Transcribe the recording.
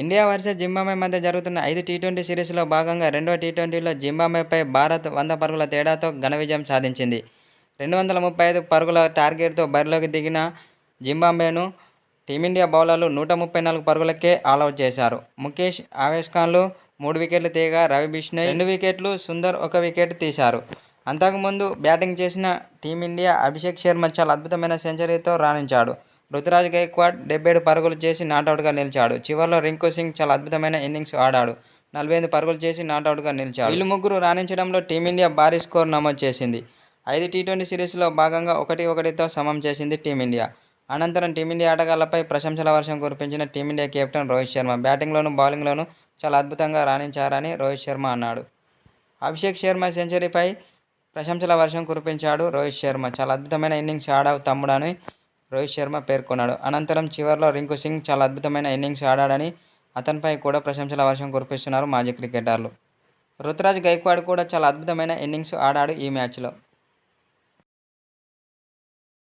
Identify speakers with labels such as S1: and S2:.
S1: India versus Zimbabwe మధ్య జరుగుతున్న ఐదు టీ ట్వంటీ సిరీస్లో భాగంగా రెండో టీ ట్వంటీలో జింబాబేపై భారత్ వంద పరుగుల తేడాతో ఘన విజయం సాధించింది. రెండు వందల ముప్పై ఐదు పరుగుల టార్గెట్తో బరిలోకి దిగిన జింబాబేను టీమిండియా బౌలర్లు నూట ముప్పై నాలుగు పరుగులకే ఆలౌట్ చేశారు. ముఖేష్ ఆవేష్ ఖాన్లు మూడు వికెట్లు తీయగా రవి బిష్ణయ్ రెండు వికెట్లు సుందర్ ఒక వికెట్ తీశారు. అంతకుముందు బ్యాటింగ్ చేసిన టీమిండియా అభిషేక్ శర్మ చాలా అద్భుతమైన సెంచరీతో రాణించాడు. రుతురాజ్ గైక్వాడ్ డెబ్బై పరుగులు చేసి నాటౌట్గా నిలిచాడు. చివరిలో రింకు సింగ్ చాలా అద్భుతమైన ఇన్నింగ్స్ ఆడాడు. నలభై ఐదు పరుగులు చేసి నాటౌట్గా నిలిచాడు. వీళ్ళు ముగ్గురు రాణించడంలో టీమిండియా భారీ స్కోర్ నమోదు చేసింది. ఐదు టీ ట్వంటీ సిరీస్లో భాగంగా ఒకటి ఒకటితో సమం చేసింది టీమిండియా. అనంతరం టీమిండియా ఆటగాళ్ళపై ప్రశంసల వర్షం కురిపించిన team India captain Rohit Sharma బ్యాటింగ్లోనూ బౌలింగ్లోనూ చాలా అద్భుతంగా రాణించారని రోహిత్ శర్మ అన్నాడు. అభిషేక్ శర్మ సెంచరీపై ప్రశంసల వర్షం కురిపించాడు రోహిత్ శర్మ. చాలా అద్భుతమైన ఇన్నింగ్స్ ఆడావు తమ్ముడని రోహిత్ శర్మ పేర్కొన్నాడు. అనంతరం చివరిలో రింకు సింగ్ చాలా అద్భుతమైన ఇన్నింగ్స్ ఆడాడని అతనిపై కూడా ప్రశంసల వర్షం కురిపిస్తున్నారు మాజీ క్రికెటర్లు. రుతురాజ్ గైక్వాడ్ కూడా చాలా అద్భుతమైన ఇన్నింగ్స్ ఆడాడు ఈ మ్యాచ్లో.